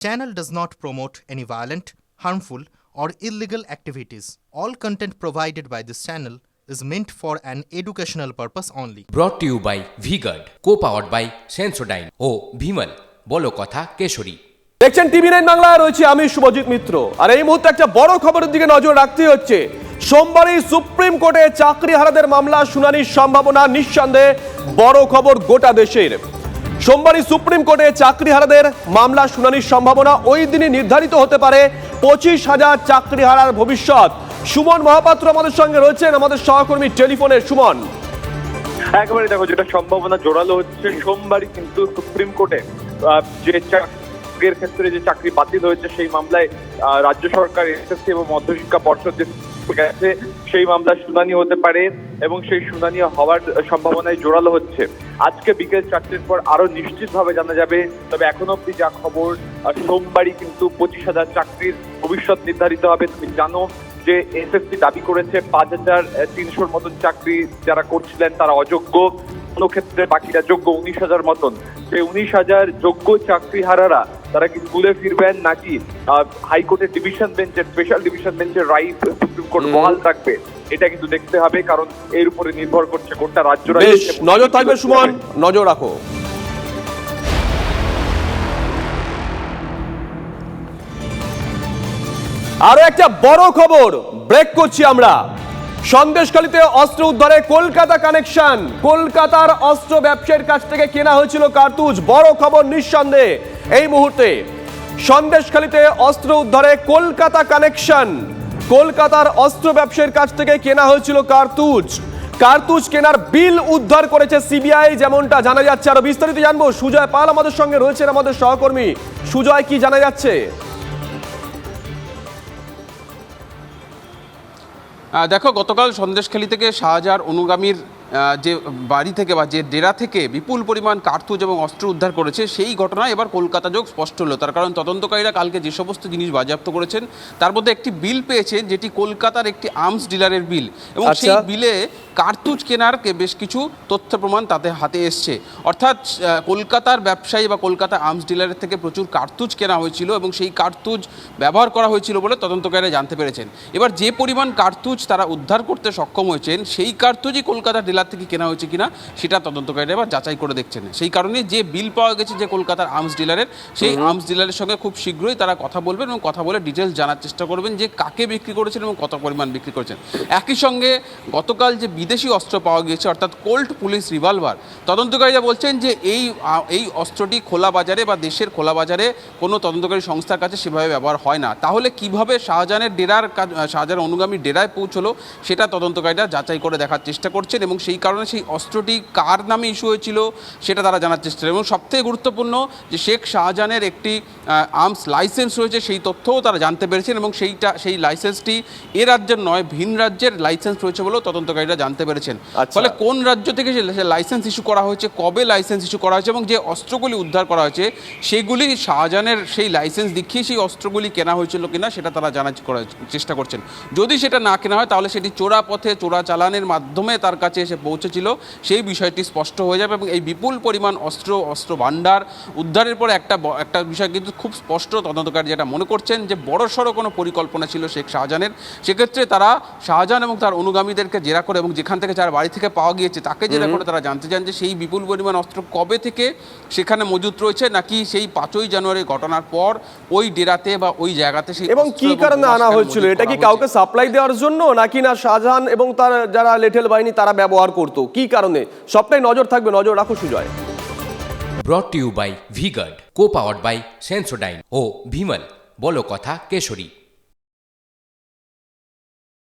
channel does not promote any violent, harmful, or illegal activities. All content provided by this channel is meant for an educational purpose only. Brought to you by VGuard co powered by Sensodyne ও ভিমল বলো কথা কেশরী দেখছেন TV nine Bangla রয়েছে আমি শুভজিৎ মিত্র আর এই মুহূর্তে একটা বড় খবরের দিকে নজর রাখতে হচ্ছে সোমবারই সুপ্রিম কোর্টে চাকরি হারাদের মামলা শুনানির সম্ভাবনা নিঃসন্দেহে বড় খবর গোটা দেশের সোমবারই সুপ্রিম কোর্টে চাকরি হারাদের মামলা শুনানির সম্ভাবনা ওই দিনই নির্ধারিত হতে পারে। পঁচিশ হাজার চাকরি হারার ভবিষ্যৎ। সুমন মহাপাত্র আমাদের সঙ্গে রয়েছেন, আমাদের সহকর্মী টেলিফোনে। সুমন। একেবারে দেখো, যেটা সম্ভাবনা জোরালো হচ্ছে, সোমবারই কিন্তু সুপ্রিম কোর্টে যে চাকরির ক্ষেত্রে যে চাকরি বাতিল হয়েছে, সেই মামলায় রাজ্য সরকার, এসএসসি এবং মধ্যশিক্ষা পর্ষদ গেছে, সেই মামলার শুনানি হতে পারে এবং সেই শুনানি হওয়ার সম্ভাবনায় জোরালো হচ্ছে। আজকে বিকেল চারটের পর আরও নিশ্চিতভাবে জানা যাবে, তবে এখন অব্দি যা খবর সোমবারই কিন্তু পঁচিশ হাজার চাকরির ভবিষ্যৎ নির্ধারিত হবে। তুমি জানো যে এসএসসি দাবি করেছে, পাঁচ হাজার তিনশোর মতন চাকরি যারা করছিলেন তারা অযোগ্য। কোনো ক্ষেত্রে বাকিরা যোগ্য উনিশ হাজার মতন। সেই উনিশ হাজার যোগ্য চাকরি হারারা তারা কি স্কুলে ফিরবেন নাকি হাইকোর্টের ডিভিশন বেঞ্চের স্পেশাল ডিভিশন বেঞ্চের রাইট সুপ্রিম কোর্ট বহাল থাকবে। এটা কিন্তু দেখতে হবে কারণ এর উপরে নির্ভর করছে গোটা রাজ্যরা বেশ নজর থাকবে সুমন নজর রাখো। আরও একটা বড় খবর ব্রেক করছি আমরা। সন্দেশখালীতে অস্ত্র উদ্ধারে কলকাতা কানেকশন কলকাতার অস্ত্র ব্যবসায়ীর কাছ থেকে কেনা হয়েছিল কার্তুজ। বড় খবর নিঃসন্দেহে। এই মুহূর্তে সন্দেশখালীতে অস্ত্র উদ্ধারে কলকাতা কানেকশন। কলকাতার অস্ত্র ব্যবসায়ীর কাছ থেকে কেনা হয়েছিল কার্তুজ। কার্তুজ কেনার বিল উদ্ধার করেছে সিবিআই, যেমনটা জানা যাচ্ছে। আরও বিস্তারিত জানব। সুজয় পাল আমাদের সঙ্গে রয়েছেন আমাদের সহকর্মী। সুজয়, কি জানা যাচ্ছে? দেখো, গতকাল সন্দেশখালী থেকে শাহজাহার অনুগামীর যে বাড়ি থেকে বা যে ডেরা থেকে বিপুল পরিমাণ কার্তুজ এবং অস্ত্র উদ্ধার করেছে সেই ঘটনা এবার কলকাতা যোগ স্পষ্ট হলো তার কারণ তদন্তকারীরা কালকে যে সমস্ত জিনিস বাজেয়াপ্ত করেছেন তার মধ্যে একটি বিল পেয়েছেন যেটি কলকাতার একটি আর্মস ডিলারের বিল এবং সেই আচ্ছা। বিলে কার্তুজ কেনার বেশ কিছু তথ্য প্রমাণ তাতে হাতে এসছে। অর্থাৎ কলকাতার ব্যবসায়ী বা কলকাতা আর্মস ডিলারের থেকে প্রচুর কার্তুজ কেনা হয়েছিল এবং সেই কার্তুজ ব্যবহার করা হয়েছিল বলে তদন্তকারীরা জানতে পেরেছেন। এবার যে পরিমাণ কার্তুজ তারা উদ্ধার করতে সক্ষম হয়েছেন সেই কার্তুজই কলকাতার ডিলার থেকে কেনা হয়েছে কিনা সেটা তদন্তকারীরা এবার যাচাই করে দেখছেন। সেই কারণে যে বিল পাওয়া গেছে যে কলকাতার আর্মস ডিলারের সেই আর্মস ডিলারের সঙ্গে খুব শীঘ্রই তারা কথা বলবেন এবং কথা বলে ডিটেলস জানার চেষ্টা করবেন যে কাকে বিক্রি করেছেন এবং কত পরিমাণ বিক্রি করেছেন। একই সঙ্গে গতকাল যে বিদেশি অস্ত্র পাওয়া গিয়েছে, অর্থাৎ কোল্ড পুলিশ রিভলভার। তদন্তকারীরা বলছেন যে এই এই অস্ত্রটি খোলা বাজারে বা দেশের খোলা বাজারে কোনো তদন্তকারী সংস্থার কাছে সেভাবে ব্যবহার হয় না। তাহলে কীভাবে শাহজাহানের ডেরার কাজ- শাহজাহান অনুগামী ডেরায় পৌঁছলো, সেটা তদন্তকারীরা যাচাই করে দেখার চেষ্টা করছেন এবং সেই কারণে সেই অস্ত্রটি কার নামে ইস্যু হয়েছিল, সেটা তারা জানার চেষ্টা করে এবং সবথেকে গুরুত্বপূর্ণ যে শেখ শাহজাহানের একটি আর্মস লাইসেন্স রয়েছে, সেই তথ্যও তারা জানতে পেরেছেন এবং সেইটা, সেই লাইসেন্সটি এ রাজ্যের নয়, ভিন রাজ্যের লাইসেন্স রয়েছে বলেও তদন্তকারীরা জানতে পেরেছেন। আচ্ছা। ফলে কোন রাজ্য থেকে সে লাইসেন্স ইস্যু করা হয়েছে কবে লাইসেন্স ইস্যু করা হয়েছে এবং যে অস্ত্রগুলি উদ্ধার করা হয়েছে সেগুলি শাহজাহানের সেই লাইসেন্স দেখিয়ে সেই অস্ত্রগুলি কেনা হয়েছিল কিনা সেটা তারা জানার চেষ্টা করছেন। যদি সেটা না কেনা হয় তাহলে সেটি চোরা পথে চোরা চালানের মাধ্যমে তার কাছে এসে পৌঁছেছিল। সেই বিষয়টি স্পষ্ট হয়ে যাবে এবং এই বিপুল পরিমাণ অস্ত্র অস্ত্র ভাণ্ডার উদ্ধারের পরে একটা একটা বিষয় কিন্তু খুব স্পষ্ট তদন্তকারী যেটা মনে করছেন যে বড় সড়ো কোনো পরিকল্পনা ছিল শেখ শাহজাহানের। সেক্ষেত্রে তারা শাহজাহান এবং তার অনুগামীদেরকে জেরা করে এবং যেখান থেকে যার বাড়ি থেকে পাওয়া গিয়েছে তাকে জেরা করে তারা জানতে চান যে সেই বিপুল পরিমাণ অস্ত্র কবে থেকে সেখানে মজুত রয়েছে নাকি সেই পাঁচই জানুয়ারি ঘটনার পর ওই ডেরাতে বা ওই জায়গাতে সেই এবং কি কারণে আনা হয়েছিল? এটা কি কাউকে সাপ্লাই দেওয়ার জন্য নাকি না শাহজাহান এবং তার যারা লেঠেল বাহিনী তারা ব্যবহার করত? কি কারণে? সবটাই নজর থাকবে নজর রাখো Sujoy. Brought you by VGuard co powered by Sensodyne ও ভিমল বলো কথা কেশরী।